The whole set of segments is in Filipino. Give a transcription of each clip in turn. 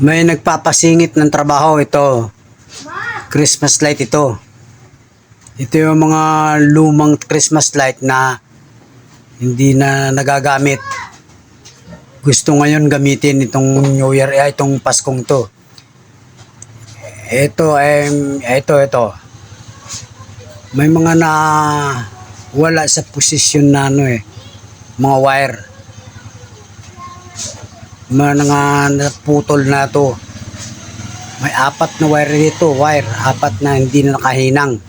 May nagpapasingit ng trabaho ito. Christmas light ito. Ito yung mga lumang Christmas light na hindi na nagagamit. Gusto ngayon gamitin itong New Year, eh, itong Paskong to. Ito, em, ito, ito. May mga na wala sa posisyon na ano eh, mga wire mga naputol na to. May apat na wire dito, wire, apat na hindi na nakahinang.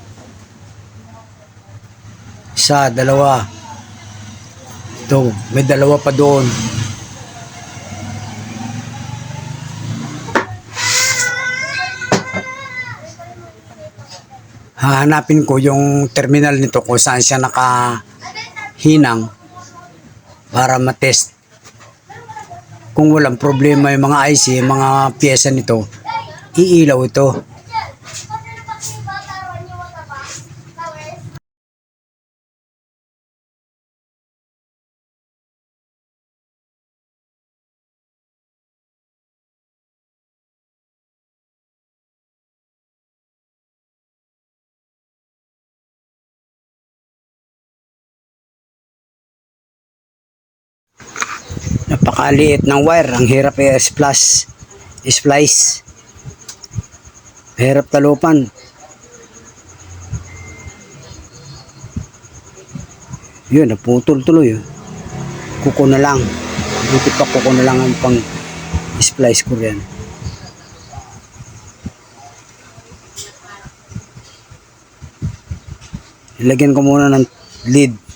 Isa, dalawa. Ito, may dalawa pa doon. Hahanapin ko yung terminal nito kung saan siya nakahinang para matest kung walang problema yung mga IC, mga pyesa nito, iilaw ito. Napakaliit ng wire. Ang hirap i-splash. I-splice. Hirap talupan. Yun, naputol tuloy. oh. Kuko na lang. Buti pa kuko na lang ang pang splice ko rin. Ilagyan ko muna ng lead.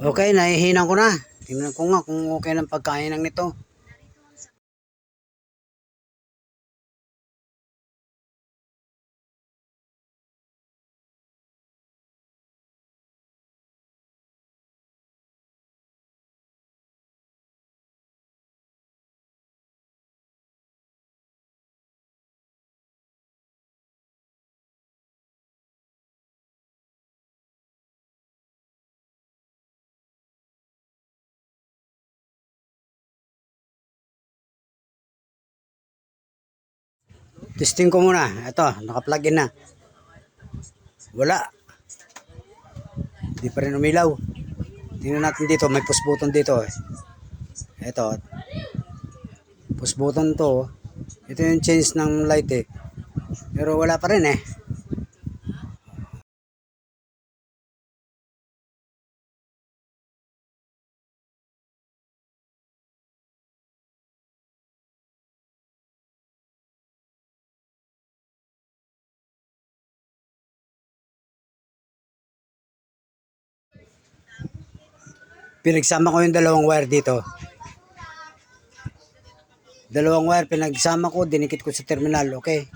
Okay, nahihinang ko na. Tingnan ko nga kung okay ng pagkain ng nito. Testing ko muna. Ito, naka-plug in na. Wala. Hindi pa rin umilaw. Tingnan natin dito, may push button dito. eh. Ito. Push button to. Ito yung change ng light eh. Pero wala pa rin eh. Pinagsama ko yung dalawang wire dito. Dalawang wire pinagsama ko, dinikit ko sa terminal, okay?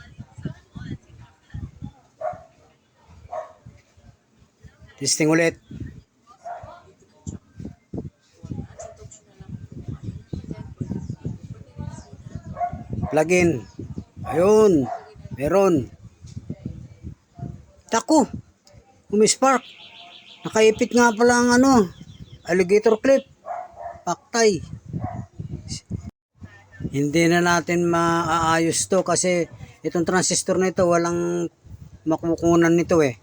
Testing ulit. Plug in. Ayun. Meron. Taku. Umispark. Nakaipit nga pala ang ano. Alligator clip. Paktay. Hindi na natin maaayos to kasi itong transistor na ito walang makukunan nito eh.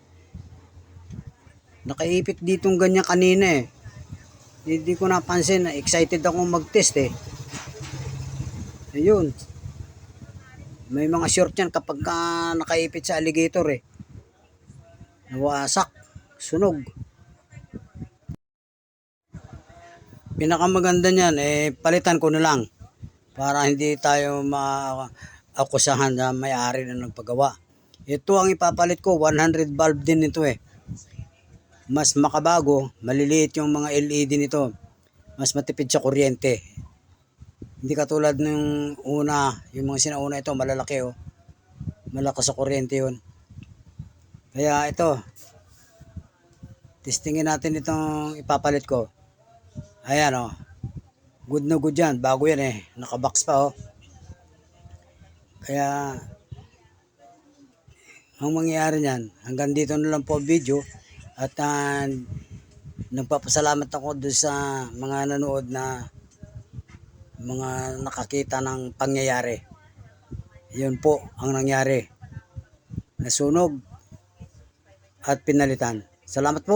Nakaipit ditong ganyan kanina eh. Hindi ko napansin. Excited akong mag-test eh. Ayun. May mga short yan kapag ka nakaipit sa alligator eh. Nawasak. Sunog. Pinakamaganda niyan eh palitan ko na lang para hindi tayo maakusahan na may-ari na nagpagawa. Ito ang ipapalit ko, 100 bulb din ito eh. Mas makabago, maliliit yung mga LED nito. Mas matipid sa kuryente. Hindi katulad ng una, yung mga sinauna ito, malalaki oh. Malakas sa kuryente yun. Kaya ito, testingin natin itong ipapalit ko. Ayan oh. Good na good yan. Bago yan eh. Nakabox pa oh. Kaya ang mangyayari niyan, hanggang dito na lang po video at ah, nagpapasalamat ako doon sa mga nanood na mga nakakita ng pangyayari. Yun po ang nangyari. Nasunog at pinalitan. Salamat po.